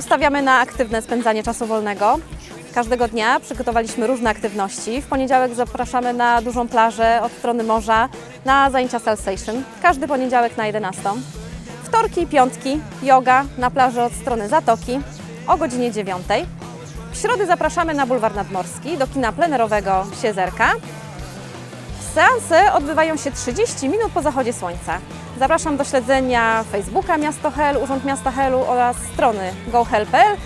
Stawiamy na aktywne spędzanie czasu wolnego. Każdego dnia przygotowaliśmy różne aktywności. W poniedziałek zapraszamy na dużą plażę od strony morza na zajęcia Salsation. Każdy poniedziałek na 11. Wtorki i piątki yoga na plaży od strony Zatoki o godzinie 9. W środę zapraszamy na bulwar nadmorski do kina plenerowego Siezerka. Seanse odbywają się 30 minut po zachodzie słońca. Zapraszam do śledzenia Facebooka Miasto Hel, Urząd Miasta Helu oraz strony gohel.pl.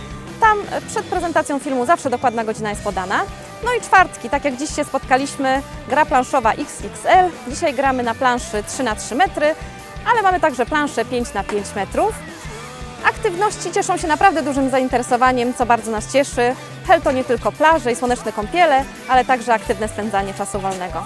Tam przed prezentacją filmu zawsze dokładna godzina jest podana. No i czwartki, tak jak dziś się spotkaliśmy, gra planszowa XXL. Dzisiaj gramy na planszy 3 na 3 metry, ale mamy także planszę 5 na 5 metrów. Aktywności cieszą się naprawdę dużym zainteresowaniem, co bardzo nas cieszy. Hel to nie tylko plaże i słoneczne kąpiele, ale także aktywne spędzanie czasu wolnego.